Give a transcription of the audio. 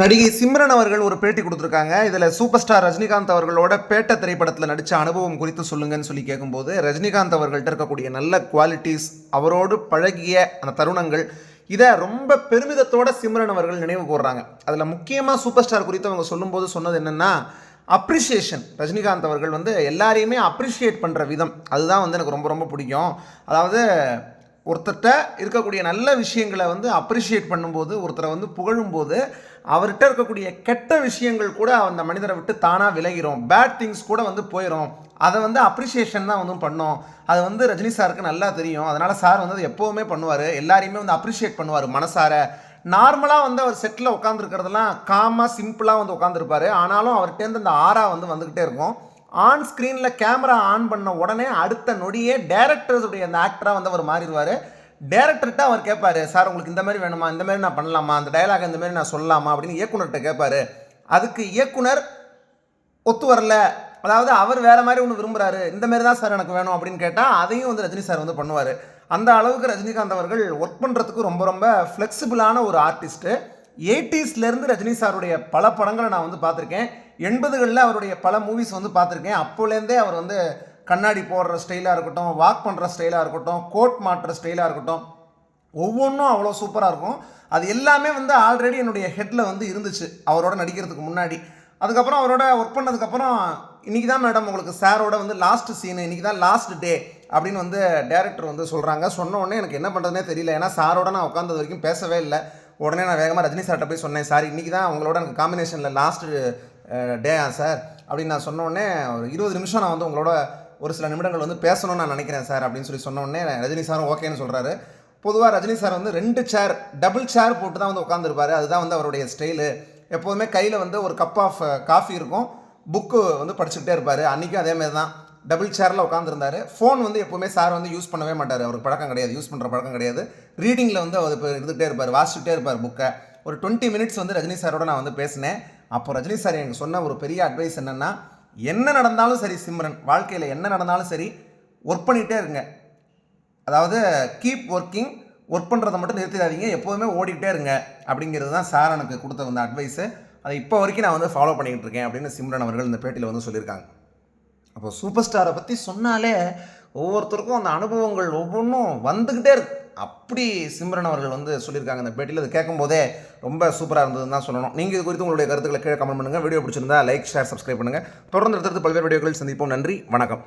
நடிகை சிம்ரன் அவர்கள் ஒரு பேட்டி கொடுத்துருக்காங்க. இதில் சூப்பர் ஸ்டார் ரஜினிகாந்த் அவர்களோட பேட்ட திரைப்படத்தில் நடித்த அனுபவம் குறித்து சொல்லுங்கன்னு சொல்லி கேட்கும்போது ரஜினிகாந்த் அவர்கள்ட்ட இருக்கக்கூடிய நல்ல குவாலிட்டிஸ் அவரோடு பழகிய அந்த தருணங்கள் இதை ரொம்ப பெருமிதத்தோட சிம்ரன் அவர்கள் நினைவு கூர்றாங்க. அதில் முக்கியமாக சூப்பர் ஸ்டார் குறித்து அவங்க சொல்லும்போது சொன்னது என்னென்னா அப்ரிஷியேஷன் ரஜினிகாந்த் அவர்கள் வந்து எல்லாரையுமே அப்ரிஷியேட் பண்ணுற விதம். அதுதான் வந்து எனக்கு ரொம்ப ரொம்ப பிடிக்கும். அதாவது ஒருத்தர்கிட்ட இருக்கக்கூடிய நல்ல விஷயங்களை வந்து அப்ரிஷியேட் பண்ணும்போது ஒருத்தரை வந்து புகழும்போது அவர்கிட்ட இருக்கக்கூடிய கெட்ட விஷயங்கள் கூட அந்த மனிதரை விட்டு தானாக விலகிறோம். பேட் திங்ஸ் கூட வந்து போயிடும் அதை வந்து அப்ரிஷியேஷன் தான் வந்து பண்ணோம். அது வந்து ரஜினி சாருக்கு நல்லா தெரியும். அதனால் சார் வந்து அது எப்போவுமே பண்ணுவார். எல்லாரையுமே வந்து அப்ரிஷியேட் பண்ணுவார் மனசார. நார்மலாக வந்து அவர் செட்டில் உட்காந்துருக்கிறதெல்லாம் காமாக சிம்பிளாக வந்து உட்காந்துருப்பாரு ஆனாலும் அவர்கிட்டேருந்து அந்த ஆறா வந்து வந்துக்கிட்டே இருக்கும். ஆன் ஸ்க்ரீனில் கேமரா ஆன் பண்ண உடனே அடுத்த நொடியே டேரக்டர்ஸுடைய அந்த ஆக்டராக வந்து அவர் மாறிடுவார். டேரக்டர்கிட்ட அவர் கேட்பாரு சார் உங்களுக்கு இந்த மாதிரி வேணுமா? இந்த மாதிரி நான் பண்ணலாமா? அந்த டயலாக் இந்த மாதிரி நான் சொல்லலாமா? அப்படின்னு இயக்குனர்கிட்ட கேட்பாரு அதுக்கு இயக்குனர் ஒத்து வரல. அதாவது அவர் வேற மாதிரி ஒன்று விரும்புகிறாரு இந்த மாதிரி தான் சார் எனக்கு வேணும் அப்படின்னு கேட்டால் அதையும் வந்து ரஜினி சார் வந்து பண்ணுவார். அந்த அளவுக்கு ரஜினிகாந்த் அவர்கள் ஒர்க் பண்ணுறதுக்கு ரொம்ப ரொம்ப ஃப்ளெக்சிபிளான ஒரு ஆர்டிஸ்ட்டு எயிட்டிஸ்லேருந்து ரஜினி சாருடைய பல படங்களை நான் வந்து பார்த்துருக்கேன். எண்பதுகளில் அவருடைய பல மூவிஸ் வந்து பார்த்துருக்கேன். அப்போலேருந்தே அவர் வந்து கண்ணாடி போடுற ஸ்டைலாக இருக்கட்டும் வாக் பண்ணுற ஸ்டைலாக இருக்கட்டும் கோட் மாட்டுற ஸ்டைலாக இருக்கட்டும் ஒவ்வொன்றும் அவ்வளோ சூப்பராக இருக்கும். அது எல்லாமே வந்து ஆல்ரெடி என்னுடைய ஹெட்டில் வந்து இருந்துச்சு. அவரோட நடிக்கிறதுக்கு முன்னாடி. அதுக்கப்புறம் அவரோட ஒர்க் பண்ணதுக்கப்புறம் இன்றைக்கி தான் மேடம் உங்களுக்கு சாரோட வந்து லாஸ்ட் சீனு இன்றைக்கி தான் லாஸ்ட் டே அப்படின்னு வந்து டேரக்டர் வந்து சொல்கிறாங்க சொன்ன உடனே எனக்கு என்ன பண்ணுறதுனே தெரியல. ஏன்னா சாரோட நான் உட்காந்தது வரைக்கும் பேசவே இல்லை. உடனே நான் வேகமாக ரஜினி சார்கிட்ட போய் சொன்னேன் சார் இன்றைக்கி தான் உங்களோட எனக்கு காம்பினேஷனில் லாஸ்ட்டு டேயா சார் அப்படின்னு நான் சொன்ன உடனே ஒரு இருபது நிமிஷம் நான் வந்து உங்களோட ஒரு சில நிமிடங்கள் வந்து பேசணும்னு நான் நினைக்கிறேன் சார் அப்படின்னு சொல்லி சொன்ன உடனே ரஜினி சாரும் ஓகேன்னு சொல்கிறாரு பொதுவாக ரஜினி சார் வந்து ரெண்டு சேர் டபுள் சேர் போட்டு தான் வந்து உட்காந்துருப்பாரு அதுதான் வந்து அவருடைய ஸ்டைலு எப்போதுமே கையில் வந்து ஒரு கப் ஆஃப் காஃபி இருக்கும். புக்கு வந்து படிச்சுக்கிட்டே இருப்பார். அன்றைக்கும் அதேமாதிரி தான். டபுள் சேரில் உட்காந்துருந்தாரு ஃபோன் வந்து எப்போவுமே சார் வந்து யூஸ் பண்ணவே மாட்டார். அவருக்கு பழக்கம் கிடையாது. யூஸ் பண்ணுற பழக்கம் கிடையாது. ரீடிங்கில் வந்து அவர் இப்போ இருந்துகிட்டே இருப்பார். வாசிச்சுட்டே இருப்பார் புக்கை ஒரு டுவெண்ட்டி மினிட்ஸ் வந்து ரஜினி சாரோட நான் வந்து பேசினேன். அப்போ ரஜினி சார் எனக்கு சொன்ன ஒரு பெரிய அட்வைஸ் என்னென்னா என்ன நடந்தாலும் சரி சிம்ரன் வாழ்க்கையில் என்ன நடந்தாலும் சரி ஒர்க் பண்ணிகிட்டே இருங்க. அதாவது கீப் ஒர்க்கிங் ஒர்க் பண்ணுறதை மட்டும் நிறுத்திடாதீங்க. எப்போதுமே ஓடிக்கிட்டே இருங்க. அப்படிங்கிறது தான் சார் எனக்கு கொடுத்த அந்த அட்வைஸு அதை இப்போ வரைக்கும் நான் வந்து ஃபாலோ பண்ணிக்கிட்டு இருக்கேன் அப்படின்னு சிம்ரன் அவர்கள் இந்த பேட்டியில் வந்து சொல்லியிருக்காங்க. அப்போ சூப்பர் ஸ்டாரை பற்றி சொன்னாலே ஒவ்வொருத்தருக்கும் அந்த அனுபவங்கள் ஒவ்வொன்றும் வந்துக்கிட்டே இருக்கு. அப்படி சிம்ரன் அவர்கள் வந்து சொல்லியிருக்காங்க இந்த பேட்டியில். அது கேட்கும்போதே ரொம்ப சூப்பராக இருந்ததுன்னு தான் சொல்லணும். நீங்கள் இது குறித்து உங்களுடைய கருத்துக்களை கீழே கமெண்ட் பண்ணுங்கள் வீடியோ பிடிச்சிருந்தா லைக் ஷேர் சப்ஸ்கிரைப் பண்ணுங்கள் தொடர்ந்து அடுத்தடுத்து பல்வேறு வீடியோக்கள் சந்திப்போம். நன்றி வணக்கம்.